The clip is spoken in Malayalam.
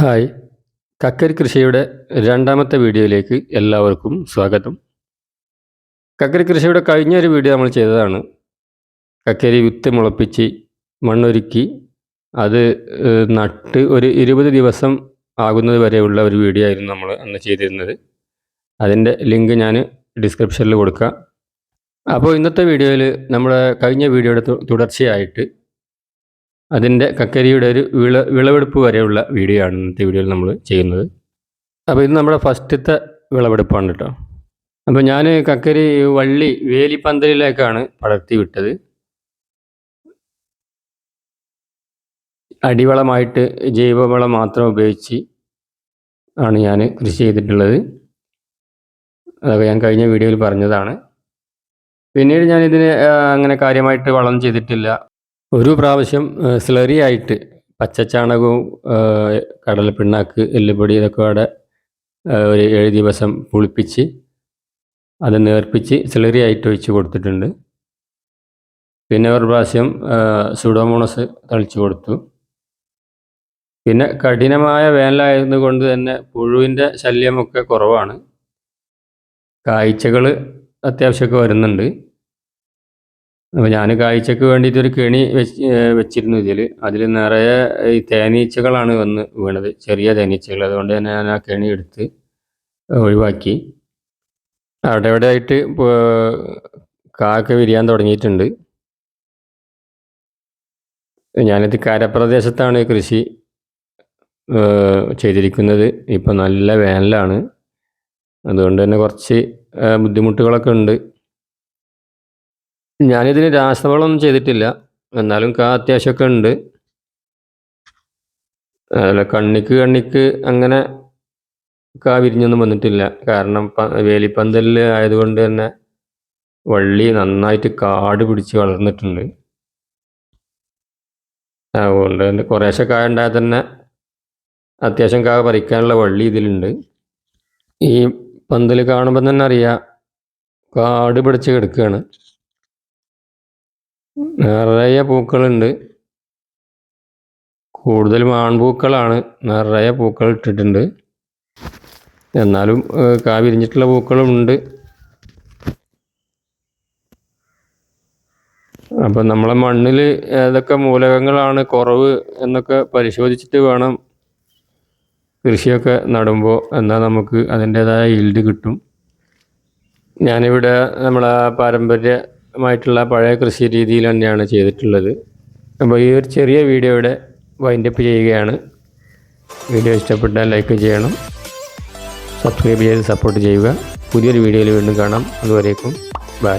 ഹായ്. കക്കരി കൃഷിയുടെ രണ്ടാമത്തെ വീഡിയോയിലേക്ക് എല്ലാവർക്കും സ്വാഗതം. കക്കരി കൃഷിയുടെ കഴിഞ്ഞ ഒരു വീഡിയോ നമ്മൾ ചെയ്തതാണ്. കക്കരി വിത്ത് മുളപ്പിച്ച് മണ്ണൊരുക്കി അത് നട്ട് ഒരു ഇരുപത് ദിവസം ആകുന്നത് വരെയുള്ള ഒരു വീഡിയോ ആയിരുന്നു നമ്മൾ അന്ന് ചെയ്തിരുന്നത്. അതിന്റെ ലിങ്ക് ഞാൻ ഡിസ്ക്രിപ്ഷനിൽ കൊടുക്കാം. അപ്പോൾ ഇന്നത്തെ വീഡിയോയിൽ നമ്മുടെ കഴിഞ്ഞ വീഡിയോയുടെ തുടർച്ചയായിട്ട് അതിന്റെ കക്കരിയുടെ ഒരു വിള വിളവെടുപ്പ് വരെയുള്ള വീഡിയോ ആണ് ഇന്നത്തെ വീഡിയോയിൽ നമ്മൾ ചെയ്യുന്നത്. അപ്പോൾ ഇത് നമ്മുടെ ഫസ്റ്റത്തെ വിളവെടുപ്പാണ് കേട്ടോ. അപ്പോൾ ഞാൻ കക്കരി വള്ളി വേലിപ്പന്തലിലേക്കാണ് പടർത്തി വിട്ടത്. അടിവളമായിട്ട് ജൈവവളം മാത്രം ഉപയോഗിച്ച് ആണ് ഞാൻ കൃഷി ചെയ്തിട്ടുള്ളത്. അതൊക്കെ ഞാൻ കഴിഞ്ഞ വീഡിയോയിൽ പറഞ്ഞതാണ്. പിന്നീട് ആ, അങ്ങനെ കാര്യമായിട്ട് വളം ചെയ്തിട്ടില്ല. ഒരു പ്രാവശ്യം സ്ലറി ആയിട്ട് പച്ചച്ചാണകവും കടലപ്പിണ്ണാക്ക് എല്ലുപൊടി ഇതൊക്കെ കൂടെ ഒരു ഏഴ് ദിവസം പുളിപ്പിച്ച് അത് നേർപ്പിച്ച് സ്ലറി ആയിട്ട് ഒഴിച്ച് കൊടുത്തിട്ടുണ്ട്. പിന്നെ ഒരു പ്രാവശ്യം സുഡോമോണസ് തളിച്ചു കൊടുത്തു. പിന്നെ കഠിനമായ വേനലായത് കൊണ്ട് തന്നെ പുഴുവിന്റെ ശല്യമൊക്കെ കുറവാണ്. കാഴ്ചകൾ അത്യാവശ്യമൊക്കെ വരുന്നുണ്ട്. അപ്പോൾ ഞാൻ കാഴ്ചക്ക് വേണ്ടിയിട്ട് ഒരു കെണി വെച്ച് വെച്ചിരുന്നു ഇതിൽ അതിൽ നിറയെ ഈ തേനീച്ചകളാണ് വന്ന് വീണത്. ചെറിയ തേനീച്ചകൾ അതുകൊണ്ട് തന്നെ ഞാൻ ആ കെണി എടുത്ത് ഒഴിവാക്കി. അവിടെ ഇവിടെ ആയിട്ട് കാക്ക വിരിയാൻ തുടങ്ങിയിട്ടുണ്ട്. ഞാനിത് കരപ്രദേശത്താണ് കൃഷി ചെയ്തിരിക്കുന്നത്. ഇപ്പം നല്ല വേനലാണ്. അതുകൊണ്ട് തന്നെ കുറച്ച് ബുദ്ധിമുട്ടുകളൊക്കെ ഉണ്ട്. ഞാനിതിന് രാസവളമൊന്നും ചെയ്തിട്ടില്ല. എന്നാലും കാ അത്യാവശ്യമൊക്കെ ഉണ്ട്. അതുപോലെ കണ്ണിക്ക് കണ്ണിക്ക് അങ്ങനെ കാ വിരിഞ്ഞൊന്നും വന്നിട്ടില്ല. കാരണം വേലിപ്പന്തലിൽ ആയതുകൊണ്ട് തന്നെ വള്ളി നന്നായിട്ട് കാട് പിടിച്ച് വളർന്നിട്ടുണ്ട്. അതുകൊണ്ട് തന്നെ കുറേശ്ശെ കായ ഉണ്ടായാൽ തന്നെ അത്യാവശ്യം കാ പറിക്കാനുള്ള വള്ളി ഇതിലുണ്ട്. ഈ പന്തൽ കാണുമ്പോൾ തന്നെ അറിയാം കാട് പിടിച്ച് കിടക്കുകയാണ് നിറയെ പൂക്കളുണ്ട്. കൂടുതലും ആൺപൂക്കളാണ് നിറയെ പൂക്കൾ ഇട്ടിട്ടുണ്ട്. എന്നാലും കാവിരിഞ്ഞിട്ടുള്ള പൂക്കളും ഉണ്ട്. അപ്പം നമ്മളെ മണ്ണിൽ ഏതൊക്കെ മൂലകങ്ങളാണ് കുറവ് എന്നൊക്കെ പരിശോധിച്ചിട്ട് വേണം കൃഷിയൊക്കെ നടുമ്പോൾ എന്നാൽ നമുക്ക് അതിന്റേതായ ഈൽഡ് കിട്ടും. ഞാനിവിടെ നമ്മളെ പാരമ്പര്യമായിട്ടുള്ള പഴയ കൃഷി രീതിയിൽ തന്നെയാണ് ചെയ്തിട്ടുള്ളത്. അപ്പോൾ ഈ ഒരു ചെറിയ വീഡിയോയുടെ വൈൻഡപ്പ് ചെയ്യുകയാണ്. വീഡിയോ ഇഷ്ടപ്പെട്ടാൽ ലൈക്ക് ചെയ്യണം. സബ്സ്ക്രൈബ് ചെയ്ത് സപ്പോർട്ട് ചെയ്യുക. പുതിയൊരു വീഡിയോയിൽ വീണ്ടും കാണാം. അതുവരേക്കും. ബൈ